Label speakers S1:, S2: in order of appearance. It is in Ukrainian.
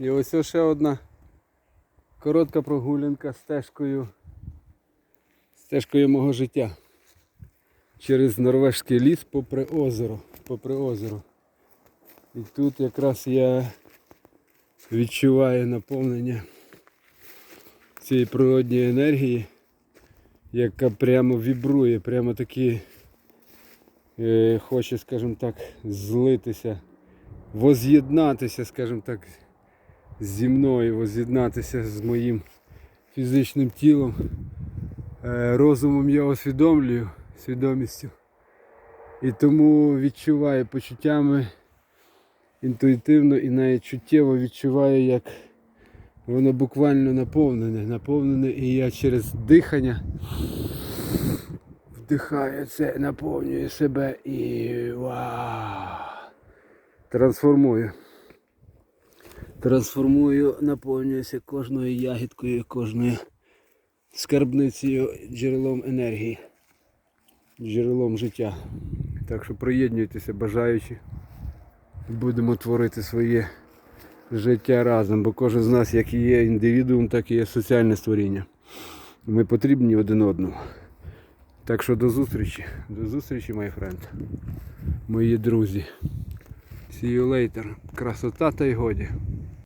S1: І ось ще одна коротка прогулянка стежкою. Стежкою мого життя. Через норвежський ліс попри озеро. Попри озеро. І тут якраз я відчуваю наповнення цієї природньої енергії, яка прямо вібрує, прямо таки е, хоче, скажімо так, злитися, воз'єднатися, скажімо так, зі мною, воз'єднатися з моїм фізичним тілом. Е, розумом я усвідомлюю, свідомістю. І тому відчуваю почуттями інтуїтивно і навіть чуттєво відчуваю, як воно буквально наповнене, наповнене, і я через дихання вдихаю це, наповнюю себе і вау, трансформую. Трансформую, наповнююся кожною ягідкою, кожною скарбницею, джерелом енергії, джерелом життя. Так що приєднуйтеся, бажаючи. Будемо творити своє життя разом, бо кожен з нас, як і є індивідуум, так і є соціальне створіння. Ми потрібні один одному. Так що до зустрічі. До зустрічі, мої френд. Мої друзі. See you later. Красота та й годі.